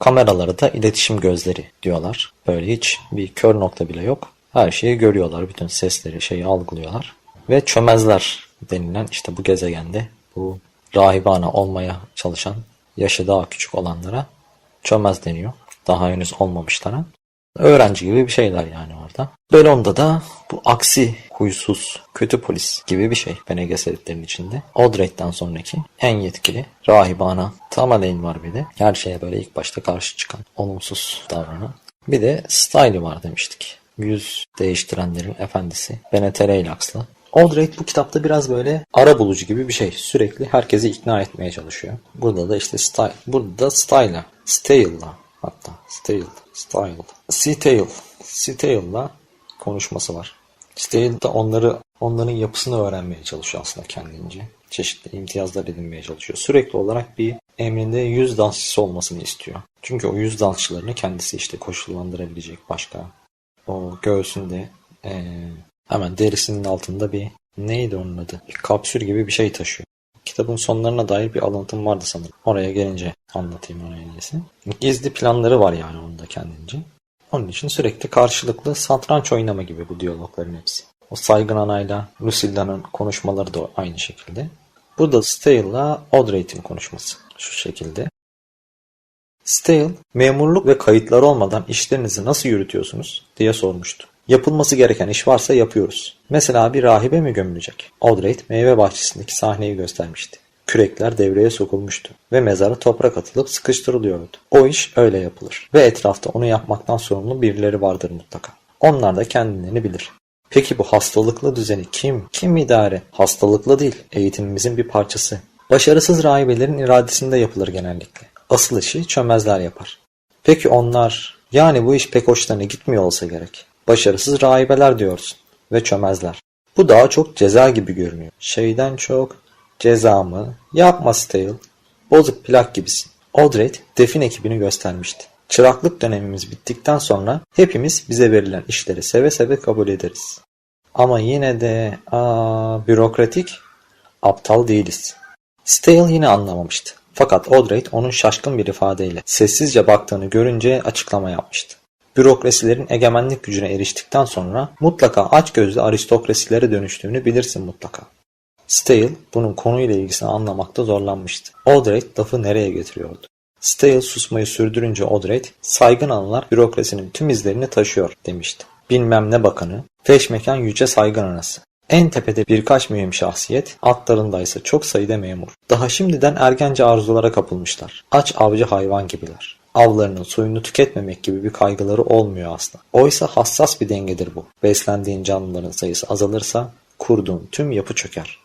Kameraları da iletişim gözleri diyorlar. Böyle hiç bir kör nokta bile yok. Her şeyi görüyorlar. Bütün sesleri, şeyi algılıyorlar. Ve çömezler denilen işte bu gezegende bu rahibana olmaya çalışan yaşı daha küçük olanlara çömez deniyor. Daha henüz olmamışlara. Öğrenci gibi bir şeyler yani orada. Belon'da da bu aksi, huysuz, kötü polis gibi bir şey Bene Gesseritlerin içinde. Audrey'den sonraki en yetkili rahibana Tamaleyn var bir de. Her şeye böyle ilk başta karşı çıkan, olumsuz davranan. Bir de Style'i var demiştik. Yüz değiştirenlerin efendisi Benetereylax'la. Audrey bu kitapta biraz böyle ara bulucu gibi bir şey. Sürekli herkesi ikna etmeye çalışıyor. Burada da işte Style, burada da Style'a, Stale'la hatta Stale, Style, Stale, Stale'la konuşması var. Stale de onları onların yapısını öğrenmeye çalışıyor aslında kendince. Çeşitli imtiyazlar edinmeye çalışıyor. Sürekli olarak bir emrinde yüz dansçısı olmasını istiyor. Çünkü o yüz dansçılarını kendisi işte koşullandırabilecek başka. O göğsünde eee, hemen derisinin altında bir neydi onun adı? Bir kapsül gibi bir şey taşıyor. Kitabın sonlarına dair bir alıntım vardı sanırım. Oraya gelince anlatayım onu en. Gizli planları var yani onda kendince. Onun için sürekli karşılıklı satranç oynama gibi bu diyalogların hepsi. O saygın anayla Lucilda'nın konuşmaları da aynı şekilde. Burada Stale'la Audrey'in konuşması şu şekilde. Stale, memurluk ve kayıtlar olmadan işlerinizi nasıl yürütüyorsunuz diye sormuştu. Yapılması gereken iş varsa yapıyoruz. Mesela bir rahibe mi gömülecek? Audrey meyve bahçesindeki sahneyi göstermişti. Kürekler devreye sokulmuştu ve mezara toprak atılıp sıkıştırılıyordu. O iş öyle yapılır ve etrafta onu yapmaktan sorumlu birileri vardır mutlaka. Onlar da kendilerini bilir. Peki bu hastalıklı düzeni kim? Kim idare? Hastalıklı değil, eğitimimizin bir parçası. Başarısız rahibelerin iradesinde yapılır genellikle. Asıl işi çömezler yapar. Peki onlar, yani bu iş pek hoşlarına gitmiyor olsa gerek. Başarısız rahibeler diyorsun ve çömezler. Bu daha çok ceza gibi görünüyor. Şeyden çok ceza mı? Yapma Stale. Bozuk plak gibisin. Audrey defin ekibini göstermişti. Çıraklık dönemimiz bittikten sonra hepimiz bize verilen işleri seve seve kabul ederiz. Ama yine de aa, bürokratik, aptal değiliz. Stale yine anlamamıştı. Fakat Audrey onun şaşkın bir ifadeyle sessizce baktığını görünce açıklama yapmıştı. Bürokrasilerin egemenlik gücüne eriştikten sonra mutlaka açgözlü aristokrasilere dönüştüğünü bilirsin mutlaka. Stale bunun konuyla ilgisini anlamakta zorlanmıştı. Audrey lafı nereye getiriyordu? Stale susmayı sürdürünce Audrey, saygın anılar bürokrasinin tüm izlerini taşıyor demişti. Bilmem ne bakanı, feşmekan yüce saygın anası. En tepede birkaç mühim şahsiyet, altlarındaysa çok sayıda memur. Daha şimdiden ergence arzulara kapılmışlar. Aç avcı hayvan gibiler. Avlarının suyunu tüketmemek gibi bir kaygıları olmuyor aslında. Oysa hassas bir dengedir bu. Beslendiğin canlıların sayısı azalırsa kurduğun tüm yapı çöker.